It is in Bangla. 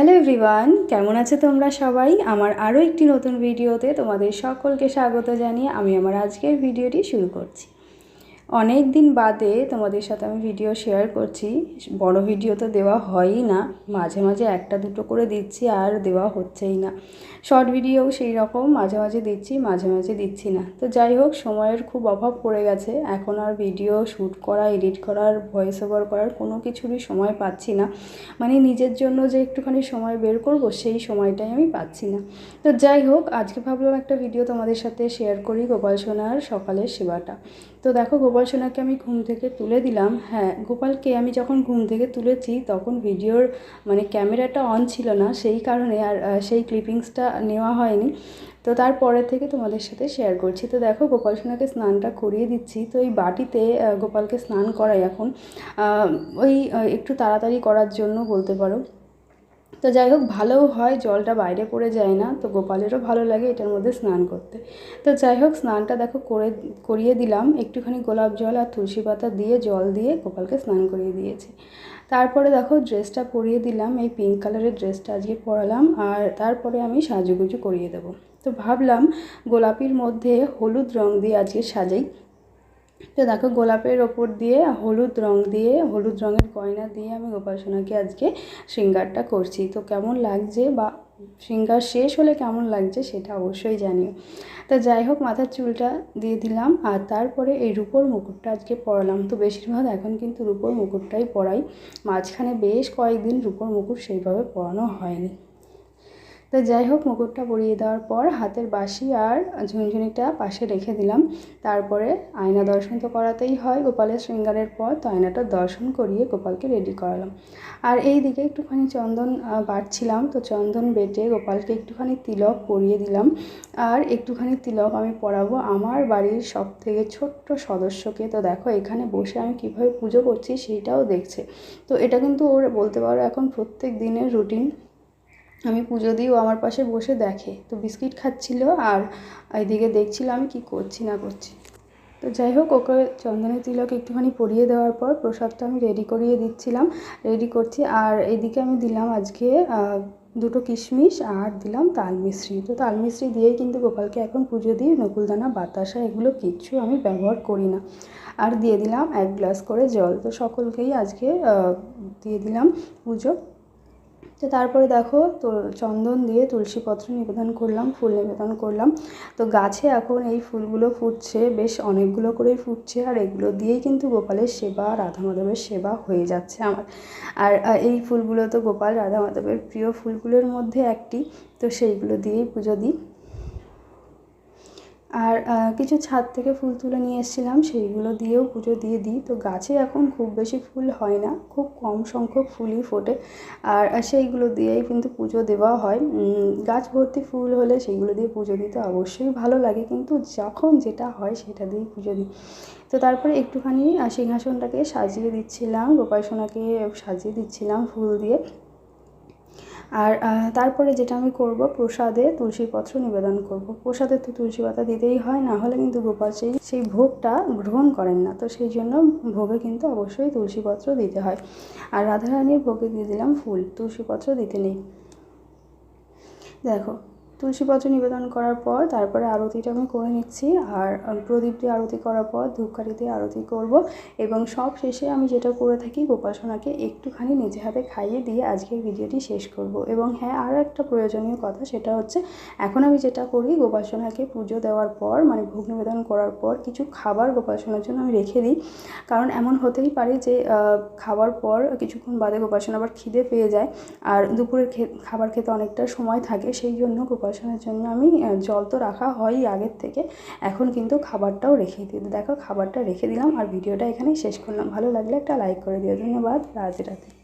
হ্যালো এভরিওয়ান কেমন আছে তোমরা সবাই? আমার আরও একটি নতুন ভিডিওতে তোমাদের সকলকে স্বাগত জানিয়ে আমি আমার আজকের ভিডিওটি শুরু করছি। অনেক দিন বাদে তোমাদের সাথে আমি ভিডিও শেয়ার করছি। বড় ভিডিও তো দেওয়া হয়ই না। মাঝে মাঝে একটা দুটো করে দিচ্ছি আর দেওয়া হচ্ছেই না। শর্ট ভিডিও সেই রকম মাঝে মাঝে দিচ্ছি, মাঝে মাঝে দিচ্ছি না। তো যাই হোক, সময়ের খুব অভাব পড়ে গেছে। এখন আর ভিডিও শ্যুট করা এডিট করার ভয়েস ওভার করার কোনো কিছুরই সময় পাচ্ছি না। মানে নিজের জন্য যে একটুখানি সময় বের করব, সেই সময়টাই আমি পাচ্ছি না। তো যাই হোক, আজকে ভাবলাম একটা ভিডিও তোমাদের সাথে শেয়ার করি গোপাল সোনার সকালের সেবাটা। তো দেখো, গোপাল সোনাকে আমি ঘুম থেকে তুলে দিলাম। হ্যাঁ গোপালকে আমি যখন ঘুম থেকে তুলেছি, তখন ভিডিওর মানে ক্যামেরাটা অন ছিল না, সেই কারণে আর সেই ক্লিপিংসটা নেওয়া হয়নি। তো তারপরে থেকে তোমাদের সাথে শেয়ার করছি। তো দেখো গোপাল সোনাকে স্নানটা করিয়ে দিচ্ছি। তো এই বাটিতে গোপালকে স্নান করাই এখন। ওই একটু তাড়াতাড়ি করার জন্য বলতে পারো। তো যাই হোক, ভালোও হয়, জলটা বাইরে পড়ে যায় না, তো গোপালেরও ভালো লাগে এটার মধ্যে স্নান করতে। তো যাই হোক, স্নানটা দেখো করে, করিয়ে দিলাম। একটুখানি গোলাপ জল আর তুলসী পাতা দিয়ে, জল দিয়ে গোপালকে স্নান করিয়ে দিয়েছি। তারপরে দেখো ড্রেসটা পরিয়ে দিলাম, এই পিঙ্ক কালারের ড্রেসটা আজকে পরালাম, আর তারপরে আমি সাজুগুজু করিয়ে দেবো। তো ভাবলাম গোলাপির মধ্যে হলুদ রং দিয়ে আজকে সাজাই। তো দেখো গোলাপের ওপর দিয়ে হলুদ রং দিয়ে, হলুদ রঙের গয়না দিয়ে আমি গোপাল সোনাকে আজকে শৃঙ্গারটা করছি। তো কেমন লাগছে বা শৃঙ্গার শেষ হলে কেমন লাগছে সেটা অবশ্যই জানিও। তো যাই হোক, মাথার চুলটা দিয়ে দিলাম আর তারপরে এই রূপোর মুকুটটা আজকে পরালাম। তো বেশিরভাগ এখন কিন্তু রূপোর মুকুটটাই পরাই। মাঝখানে বেশ কয়েকদিন রূপোর মুকুট সেইভাবে পরানো হয়নি। তো যাই হোক, মুকুটটা পরিয়ে দেওয়ার পর হাতের বাঁশি আর ঝুনঝুনিটা পাশে রেখে দিলাম। তারপরে আয়না দর্শন তো করাতেই হয়, গোপালের শৃঙ্গারের পর তো আয়নাটা দর্শন করিয়ে গোপালকে রেডি করালাম। আর এই দিকে একটুখানি চন্দন বাটছিলাম তো চন্দন বেটে গোপালকে একটুখানি তিলক পরিয়ে দিলাম। আর একটুখানি তিলক আমি পরাবো আমার বাড়ির সব থেকে ছোট্ট সদস্যকে। তো দেখো, এখানে বসে আমি কীভাবে পুজো করছি সেইটাও দেখছে। তো এটা কিন্তু ওর বলতে পারো এখন প্রত্যেক দিনের রুটিন আমি পুজো দিই ও আমার পাশে বসে দেখে। তো বিস্কিট খাচ্ছিল আর এইদিকে দেখছিল আমি কি করছি, না করছি। তো যাই হোক, ওকে চন্দনের তিলক একটুখানি পরিয়ে দেওয়ার পর প্রসাদটা আমি রেডি করিয়ে দিচ্ছিলাম। রেডি করছি আর এইদিকে আমি দিলাম আজকে দুটো কিশমিশ আর দিলাম তাল মিশ্রি। তো তাল মিশ্রি দিয়েই কিন্তু গোপালকে এখন পুজো দিই নকুলদানা, বাতাসা এগুলো কিচ্ছু আমি ব্যবহার করি না। আর দিয়ে দিলাম এক গ্লাস করে জল। তো সকলকেই আজকে দিয়ে দিলাম পুজো। তো তারপরে দেখো তো চন্দন দিয়ে তুলসীপত্র নিবেদন করলাম, ফুল নিবেদন করলাম। তো গাছে এখন এই ফুলগুলো ফুটছে, বেশ অনেকগুলো করেই ফুটছে, আর এগুলো দিয়েই কিন্তু গোপালের সেবা রাধা মাধবের সেবা হয়ে যাচ্ছে আমার। আর এই ফুলগুলো তো গোপাল রাধা মাধবের প্রিয় ফুলগুলোর মধ্যে একটি, তো সেইগুলো দিয়েই পুজো দিই। আর কিছু ছাদ থেকে ফুল তুলে নিয়ে এসেছিলাম, সেইগুলো দিয়েও পুজো দিয়ে দিই। তো গাছে এখন খুব বেশি ফুল হয় না, খুব কম সংখ্যক ফুলই ফোটে। আর সেইগুলো দিয়েই কিন্তু পুজো দেওয়া হয়। গাছ ভর্তি ফুল হলে সেইগুলো দিয়ে পুজো দিতে অবশ্যই ভালো লাগে, কিন্তু যখন যেটা হয় সেটা দিয়েই পুজো দিই। তো তারপরে একটুখানি সিংহাসনটাকে সাজিয়ে দিচ্ছিলাম, গোপাল সোনাকে সাজিয়ে দিচ্ছিলাম ফুল দিয়ে। আর তারপরে যেটা আমি করব, প্রসাদে তুলসীপত্র নিবেদন করব। প্রসাদে তো তুলসী পাতা দিতেই হয়, না হলে কিন্তু গোপাল সেই সেই ভোগটা গ্রহণ করেন না। তো সেই জন্য ভোগে কিন্তু অবশ্যই তুলসীপত্র দিতে হয়। আর রাধারানীর ভোগে দিয়ে দিলাম ফুল, তুলসীপত্র দিতে নেই। দেখো তুলসীপত্র নিবেদন করার পর তারপরে আরতিটা আমি করে নিচ্ছি আর প্রদীপ দিয়ে আরতি করার পর ধূপকাঠি দিয়ে আরতি করব এবং সব শেষে আমি যেটা করে থাকি গোপাসনাকে একটুখানি নিজে হাতে খাইয়ে দিয়ে আজকের ভিডিওটি শেষ করব। এবং হ্যাঁ আরও একটা প্রয়োজনীয় কথা সেটা হচ্ছে, এখন আমি যেটা করি গোপাসনাকে পুজো দেওয়ার পর মানে ভোগ নিবেদন করার পর কিছু খাবার গোপাসনার জন্য আমি রেখে দিই। কারণ এমন হতেই পারে যে খাওয়ার পর কিছুক্ষণ বাদে গোপাসনা আবার খিদে পেয়ে যায়। আর দুপুরের খাবার খেতে অনেকটা সময় থাকে, সেই জন্য গোপাসনার জন্য আমি জল তো রাখা হয়ই আগের থেকে। এখন কিন্তু খাবারটাও রেখে দিই দেখো খাবারটা রেখে দিলাম আর ভিডিওটা এখানেই শেষ করলাম। ভালো লাগলে একটা লাইক করে দিও। ধন্যবাদ। রাধে রাধে।